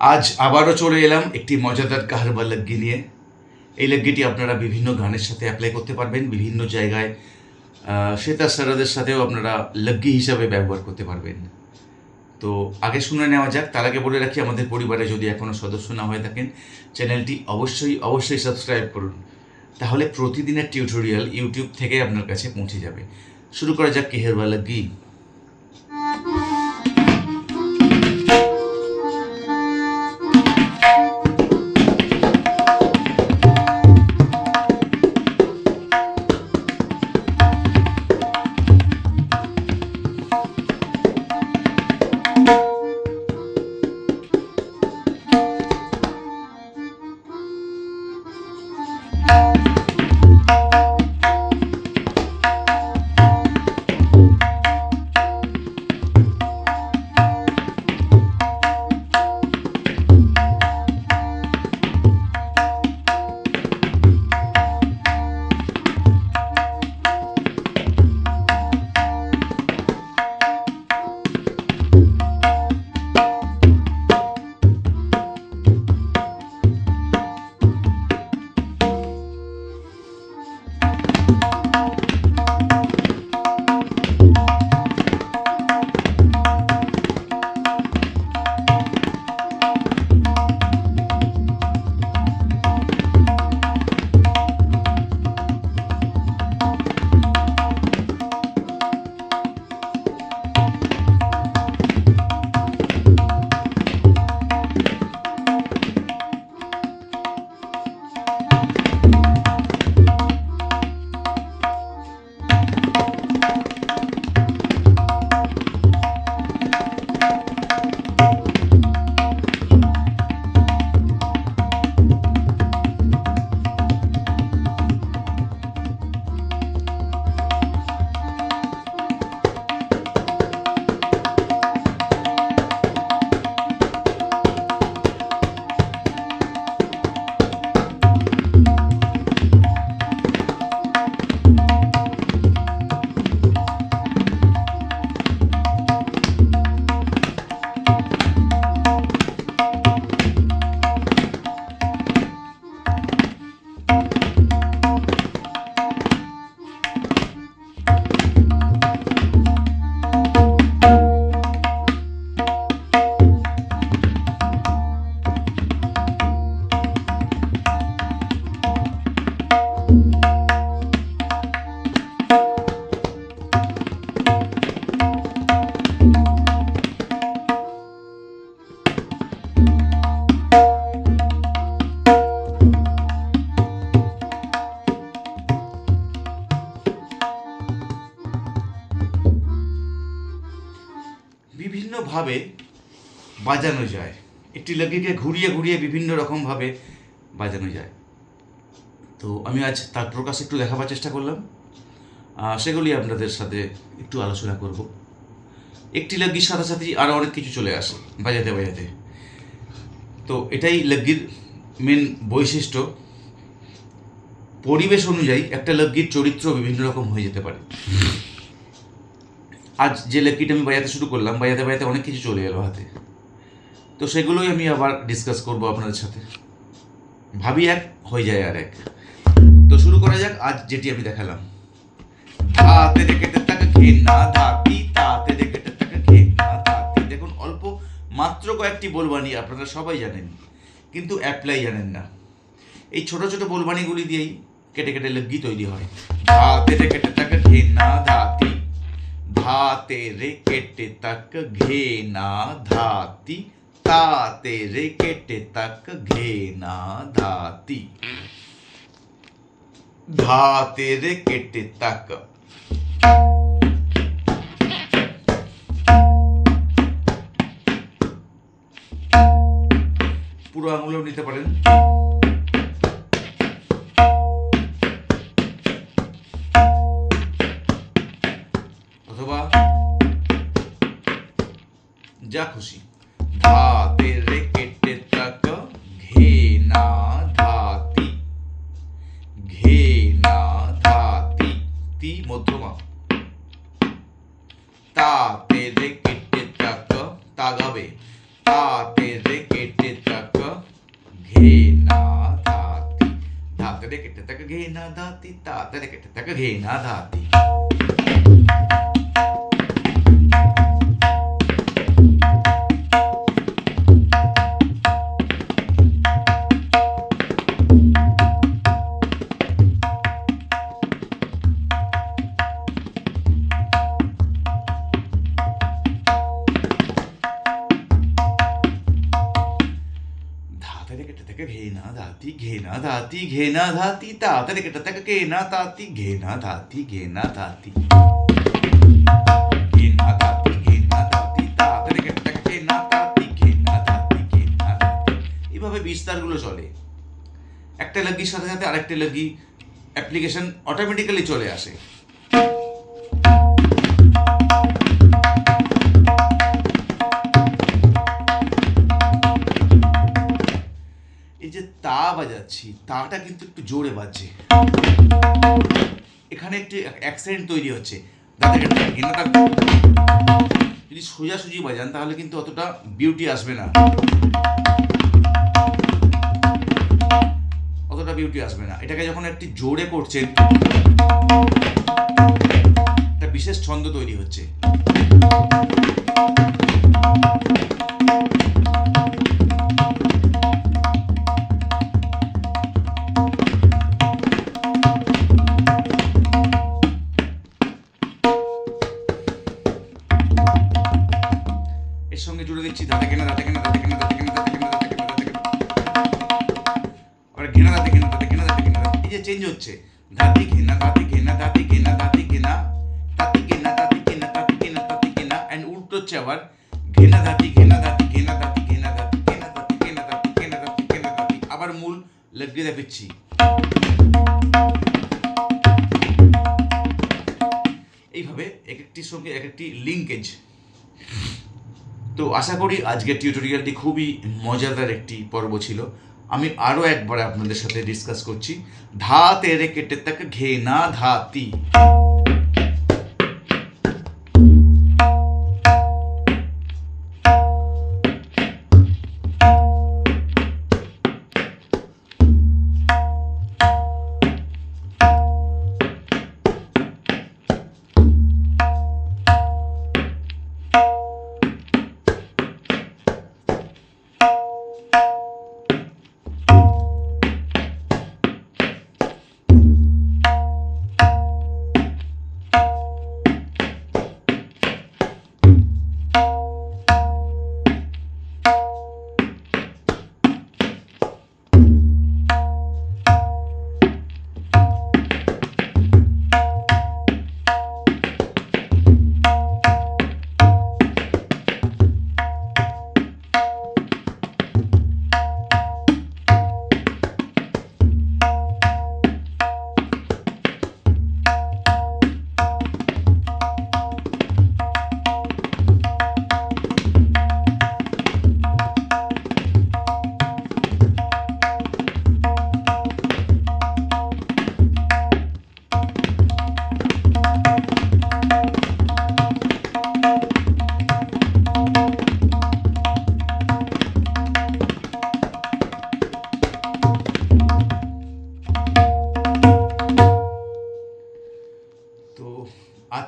আজ আবারও চলে এলাম একটি মজাদার কাহারবা লগ্গি নিয়ে। এই লগ্গিটি আপনারা বিভিন্ন গানের সাথে অ্যাপ্লাই করতে পারবেন, বিভিন্ন জায়গায় শ্বেতা সারাদের সাথেও আপনারা লগ্গি হিসাবে ব্যবহার করতে পারবেন। তো আগে শুনে নেওয়া যাক, তার আগে বলে রাখি, আমাদের পরিবারে যদি এখনও সদস্য না হয়ে থাকেন, চ্যানেলটি অবশ্যই অবশ্যই সাবস্ক্রাইব করুন। তাহলে প্রতিদিনের টিউটোরিয়াল ইউটিউব থেকে আপনার কাছে পৌঁছে যাবে। শুরু করা যাক কেহেরবা লগ্গি। বিভিন্নভাবে বাজানো যায়। একটি লগিকে ঘুরিয়ে ঘুরিয়ে বিভিন্ন রকমভাবে বাজানো যায়। তো আমি আজ তার প্রকাশ একটু দেখাবার চেষ্টা করলাম। সেগুলি আপনাদের সাথে একটু আলোচনা করব। একটি লগ্গির সাথে সাথেই আরও অনেক কিছু চলে আসে, বাজাতে বাজাতে। তো এটাই লগ্গির মেন বৈশিষ্ট্য। পরিবেশ অনুযায়ী একটা লগ্গির চরিত্র বিভিন্ন রকম হয়ে যেতে পারে। আজ যে লেকিটা আমি বাজাতে শুরু করলাম, বাজাতে বাজাতে অনেক কিছু চলে এলো হাতে। তো সেগুলোই আমি আবার ডিসকাস করব আপনাদের সাথে। ভাবি এক, হয়ে যায় আর এক। তো শুরু করা যাক, আজ যেটি আমি দেখালাম। না না দেখুন, অল্প মাত্র কয়েকটি বলবানি আপনারা সবাই জানেন, কিন্তু অ্যাপ্লাই জানেন না। এই ছোট ছোট বলবানিগুলি দিয়েই কেটে কেটে লগ্গি তৈরি হয়। धाते रे केटे तक घेना धाती ताते रे केटे तक घेना धाती धाते रे केटे तक পুরো আঙুলেও নিতে পারেন যা খুশি। ধাতে রে কেটে তাক ঘে ধাতি। ধাতি তাতে তাক তাগাবে তাতে রে কেটে ঘে না ধাতি ধাতরে কেটে তাকে ঘে ধাতি। তাতরে কেটে তাকে ঘে না ধাতি ধাতরে কেটে তাকে ঘে না ধাতি। घटक घेना धाती घेना धाती घेना धाती तात घटक घेना ताती घेना धाती घेना धाती घेना धाती घेना धाती तात ঘটক घेना তাতি ঘেনা ধাতি ঘেনা এইভাবে বিস্তারগুলো চলে একটা লাগির সাথে সাথে আরেকটা লাগি অ্যাপ্লিকেশন অটোমেটিক্যালি চলে আসে তা বাজাচ্ছি, তাটা কিন্তু একটু জোরে বাজছে। এখানে একটি অ্যাক্সিডেন্ট তৈরি হচ্ছে। যদি সোজাসুজি বাজান, তাহলে কিন্তু অতটা বিউটি আসবে না। অতটা বিউটি আসবে না। এটাকে যখন একটি জোরে করছেন, একটা বিশেষ ছন্দ তৈরি হচ্ছে। এর সঙ্গে জুড়ে দিচ্ছি দাঁতে কেনা দাঁতে কেনা দাঁতে কেনা দাঁতে কেনা দাঁতে কেনা দাঁতে কেনা দাঁতে কেনা ঘেনা দাঁতে ঘেনা দাঁতে ঘেনা দাঁতে দাঁতে এই যে চেঞ্জ হচ্ছে দাঁতি ঘেনা দাঁতি ঘেনা দাঁতি ঘেনা দাঁতি ঘেনা দাঁতি ঘেনা দাঁতি ঘেনা দাঁতি ঘেনা দাঁতি ঘেনা অ্যান্ড উল্টো হচ্ছে আবার ঘেনা দাঁতি ঘেনা দাঁতি ঘেনা দাঁতি ঘেনা দাঁতি ঘেনা দাঁতি ঘেনা দাঁতি ঘেনা দাঁতি ঘেনা দাঁতি আবার মূল লাগিয়ে দেখাচ্ছি এইভাবে এক একটির সঙ্গে এক একটি লিঙ্কেজ তো আশা করি আজকের টিউটোরিয়ালটি খুবই মজাদার একটি পর্ব ছিল। আমি আরও একবার আপনাদের সাথে ডিসকাস করছি। ধা তেরে কেটে তাকে ঘে না ধাতি তো।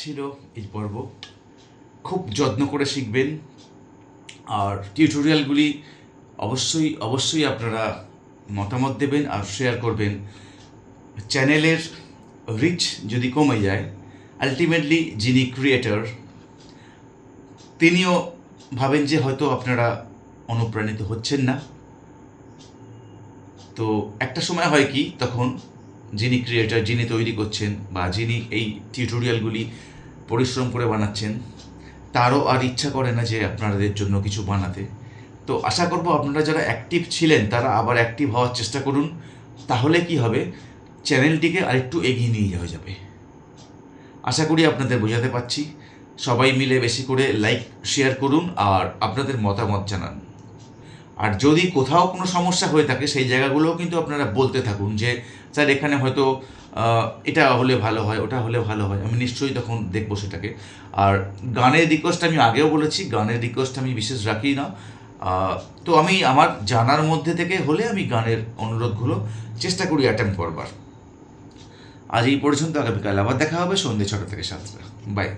ছিল এই পর্ব। খুব যত্ন করে শিখবেন। আর টিউটোরিয়ালগুলি অবশ্যই অবশ্যই আপনারা মতামত দেবেন আর শেয়ার করবেন। চ্যানেলের রিচ যদি কমে যায় আলটিমেটলি যিনি ক্রিয়েটর তিনিও ভাবেন যে হয়তো আপনারা অনুপ্রাণিত হচ্ছেন না। তো একটা সময় হয় কি, তখন যিনি ক্রিয়েটার যিনি তৈরি করছেন বা যিনি এই টিউটোরিয়ালগুলি পরিশ্রম করে বানাচ্ছেন, তারও আর ইচ্ছা করে না যে আপনাদের জন্য কিছু বানাতে। তো আশা করব আপনারা যারা অ্যাক্টিভ ছিলেন, তারা আবার অ্যাক্টিভ হওয়ার চেষ্টা করুন। তাহলে কি হবে? চ্যানেলটিকে আরেকটু এগিয়ে নিয়ে যাওয়া যাবে। আশা করি আপনাদের বোঝাতে পারছি। সবাই মিলে বেশি করে লাইক শেয়ার করুন আর আপনাদের মতামত জানান। আর যদি কোথাও কোনো সমস্যা হয়ে থাকে, সেই জায়গাগুলোও কিন্তু আপনারা বলতে থাকুন যে, স্যার, এখানে হয়তো এটা হলে ভালো হয়, ওটা হলে ভালো হয়। আমি নিশ্চয়ই তখন দেখব সেটাকে। আর গানের রিকোয়েস্ট আমি আগেও বলেছি, গানের রিকোয়েস্ট আমি বিশেষ রাখি না। তো আমি আমার জানার মধ্যে থেকে হলে আমি গানের অনুরোধগুলো চেষ্টা করি অ্যাটেম্প করবার। আজ এই পর্যন্ত, আগামীকাল আবার দেখা হবে সন্ধ্যে ছটা থেকে সাতটা। বাই